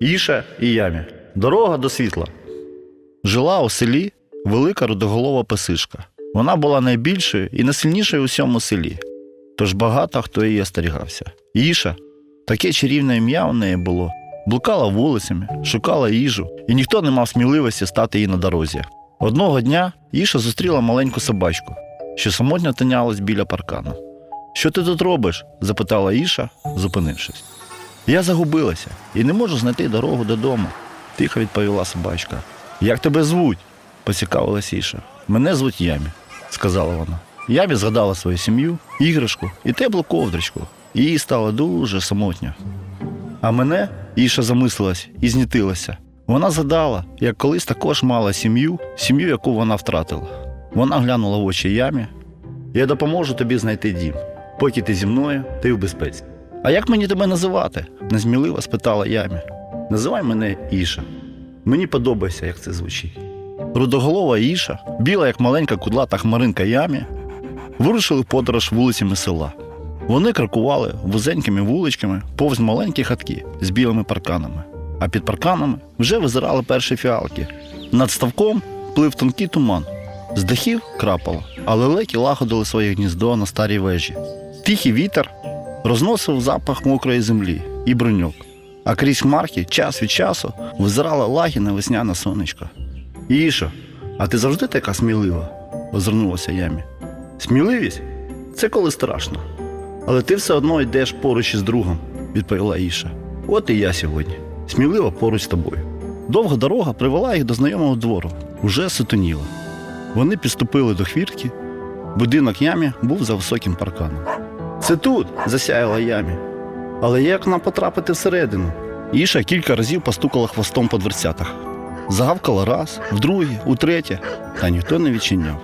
Іша і ямі. Дорога до світла. Жила у селі велика рудоголова песишка. Вона була найбільшою і найсильнішою у всьому селі. Тож багато хто її остерігався. Іша, таке чарівне ім'я у неї було, блукала вулицями, шукала їжу, і ніхто не мав сміливості стати їй на дорозі. Одного дня Іша зустріла маленьку собачку, що самотньо тинялась біля паркану. Що ти тут робиш? запитала Іша, зупинившись. Я загубилася і не можу знайти дорогу додому, тихо відповіла собачка. Як тебе звуть? поцікавилась Іша. Мене звуть Ямі, сказала вона. Ямі згадала свою сім'ю, іграшку і теплу ковдричку. Їй стало дуже самотньо. А мене Іша замислилась і знітилася. Вона згадала, як колись також мала сім'ю, сім'ю, яку вона втратила. Вона глянула в очі ямі. Я допоможу тобі знайти дім. Поки ти зі мною, ти в безпеці. А як мені тебе називати? несміливо спитала ямі. Називай мене Іша. Мені подобається, як це звучить. Рудоголова Іша, біла, як маленька кудлата хмаринка ямі, вирушили подорож вулицями села. Вони крокували вузенькими вуличками повз маленькі хатки з білими парканами, а під парканами вже визирали перші фіалки. Над ставком плив тонкий туман. З дахів крапало, а лелеки лагодили своє гніздо на старій вежі. Тихий вітер розносив запах мокрої землі і бруньок, а крізь хмарки час від часу визирала лагідне весняне сонечко. Ішо, а ти завжди така смілива? озирнулася ямі. Сміливість це коли страшно. Але ти все одно йдеш поруч із другом, відповіла Іша. От і я сьогодні. Сміливо поруч з тобою. Довга дорога привела їх до знайомого двору, уже сутоніло. Вони підступили до хвіртки. Будинок ямі був за високим парканом. Це тут, засяяла ямі. Але як нам потрапити всередину? Іша кілька разів постукала хвостом по дверцятах. Загавкала раз, вдруге, утретє, та ніхто не відчиняв.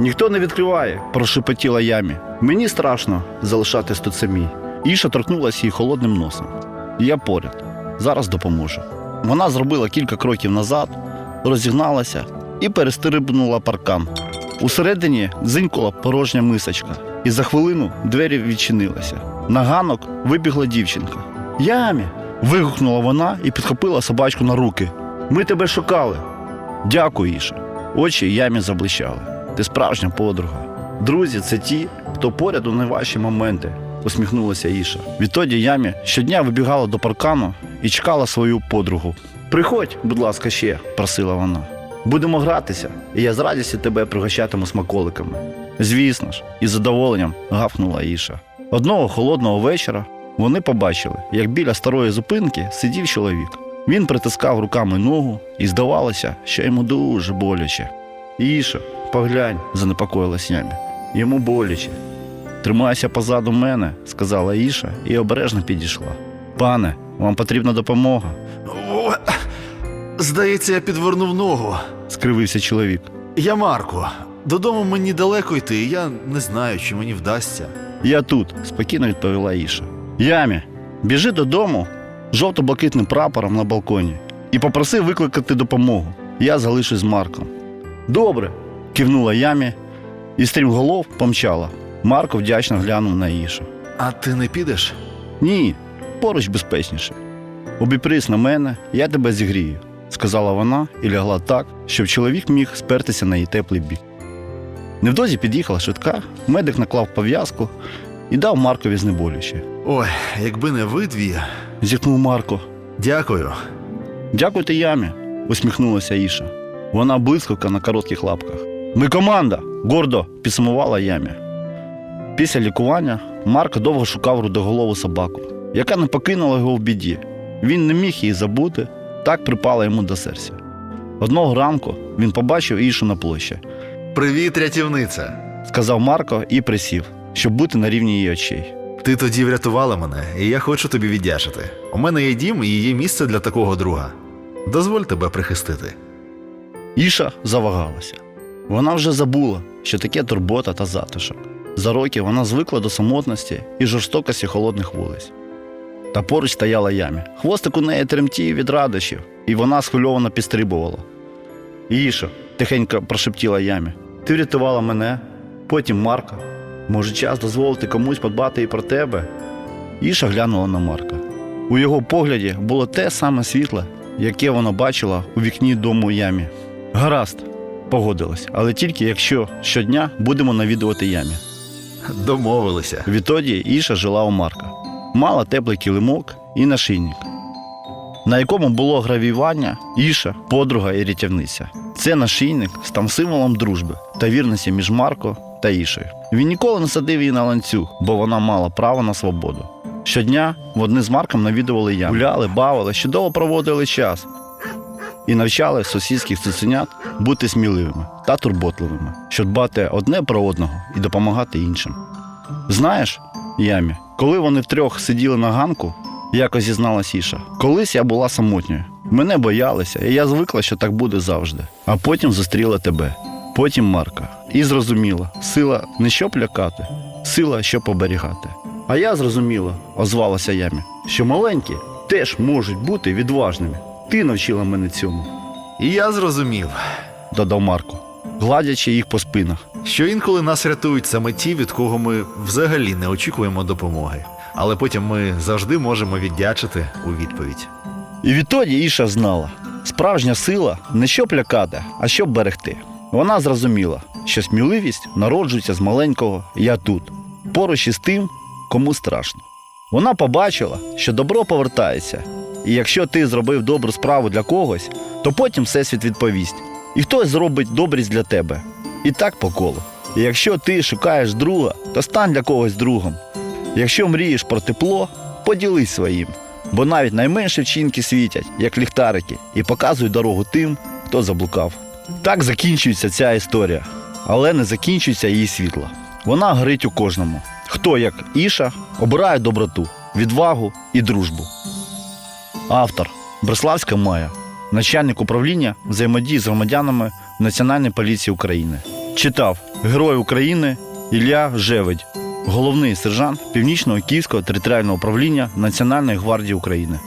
Ніхто не відкриває, прошепотіла ямі. Мені страшно залишатись тут самій. Іша торкнулася її холодним носом. Я поряд, зараз допоможу. Вона зробила кілька кроків назад, розігналася і перестрибнула паркан. Усередині дзинькала порожня мисочка, і за хвилину двері відчинилися. На ганок вибігла дівчинка. Ямі. вигукнула вона і підхопила собачку на руки. Ми тебе шукали. Дякую, Іша. Очі ямі заблищали. Ти справжня подруга. Друзі, це ті, хто поряд у найважчі моменти, усміхнулася Іша. Відтоді ямі щодня вибігала до паркану і чекала свою подругу. Приходь, будь ласка, ще, просила вона. Будемо гратися, і я з радістю тебе пригощатиму смаколиками. Звісно ж, із задоволенням гавкнула Іша. Одного холодного вечора вони побачили, як біля старої зупинки сидів чоловік. Він притискав руками ногу і здавалося, що йому дуже боляче. Іша, поглянь, занепокоїлась ямі. Йому боляче. Тримайся позаду мене, сказала Іша і обережно підійшла. Пане, вам потрібна допомога, здається, я підвернув ногу. скривився чоловік. Я Марко. Додому мені далеко йти, і я не знаю, чи мені вдасться. Я тут, спокійно відповіла Іша. Ямі, біжи додому жовто-блакитним прапором на балконі і попроси викликати допомогу. Я залишусь з Марком. Добре, кивнула Ямі і стрімголов помчала. Марко вдячно глянув на Ішу. А ти не підеш? Ні, поруч безпечніше. Обіпрись на мене, я тебе зігрію, сказала вона і лягла так, щоб чоловік міг спертися на її теплий бік. Невдовзі під'їхала швидка, медик наклав пов'язку і дав Маркові знеболюще. Ой, якби не ви дві. Зітхнув Марко. Дякую. Дякуйте ямі, усміхнулася Іша. Вона блискавка на коротких лапках. Ми команда! гордо підсумувала ямі. Після лікування Марко довго шукав рудоголову собаку, яка не покинула його в біді. Він не міг її забути, так припала йому до серця. Одного ранку він побачив Ішу на площі, Привіт, рятівниця. сказав Марко і присів, щоб бути на рівні її очей. Ти тоді врятувала мене, і я хочу тобі віддячити. У мене є дім і є місце для такого друга. Дозволь тебе прихистити. Іша завагалася. Вона вже забула, що таке турбота та затишок. За роки вона звикла до самотності і жорстокості холодних вулиць. Та поруч стояла ямі. Хвостик у неї тремтів від радощів, і вона схвильовано підстрибувала. Ішо, тихенько прошептіла ямі, ти врятувала мене, потім Марка. Може, час дозволити комусь подбати і про тебе? Іша глянула на Марка. У його погляді було те саме світло, яке вона бачила у вікні дому ямі. Гаразд, погодилась, але тільки якщо щодня будемо навідувати ямі. Домовилися. Відтоді Іша жила у Марка. Мала теплий килимок і нашийник, на якому було гравіювання Іша, подруга і рятівниця. Це нашийник став символом дружби та вірності між Марко та Ішею. Він ніколи не садив її на ланцюг, бо вона мала право на свободу. Щодня вони з Марком навідували ям, гуляли, бавили, чудово проводили час і навчали сусідських цуценят бути сміливими та турботливими, щоб дбати одне про одного і допомагати іншим. Знаєш, Ямі, коли вони втрьох сиділи на ганку, якось зізналась Іша. Колись я була самотньою. Мене боялися, і я звикла, що так буде завжди. А потім зустріла тебе, потім Марка. І зрозуміла, сила не щоб лякати, сила щоб оберігати. А я зрозуміла, озвалася Ямі, що маленькі теж можуть бути відважними. Ти навчила мене цьому, І я зрозумів, додав Марко, гладячи їх по спинах. Що інколи нас рятують саме ті, від кого ми взагалі не очікуємо допомоги. Але потім ми завжди можемо віддячити у відповідь. І відтоді Іша знала, справжня сила не щоб лякати, а щоб берегти. Вона зрозуміла, що сміливість народжується з маленького я тут, поруч із тим, кому страшно. Вона побачила, що добро повертається, і якщо ти зробив добру справу для когось, то потім всесвіт відповість, і хтось зробить добрість для тебе. І так по колу. Якщо ти шукаєш друга, то стань для когось другом. Якщо мрієш про тепло, поділись своїм. Бо навіть найменші вчинки світять, як ліхтарики, і показують дорогу тим, хто заблукав. Так закінчується ця історія, але не закінчується її світло. Вона горить у кожному. Хто, як Іша, обирає доброту, відвагу і дружбу. Автор Бреславська Майя, начальник управління взаємодії з громадянами в Національній поліції України. Читав Герой України Ілля Жеведь, головний сержант Північного Київського територіального управління Національної гвардії України.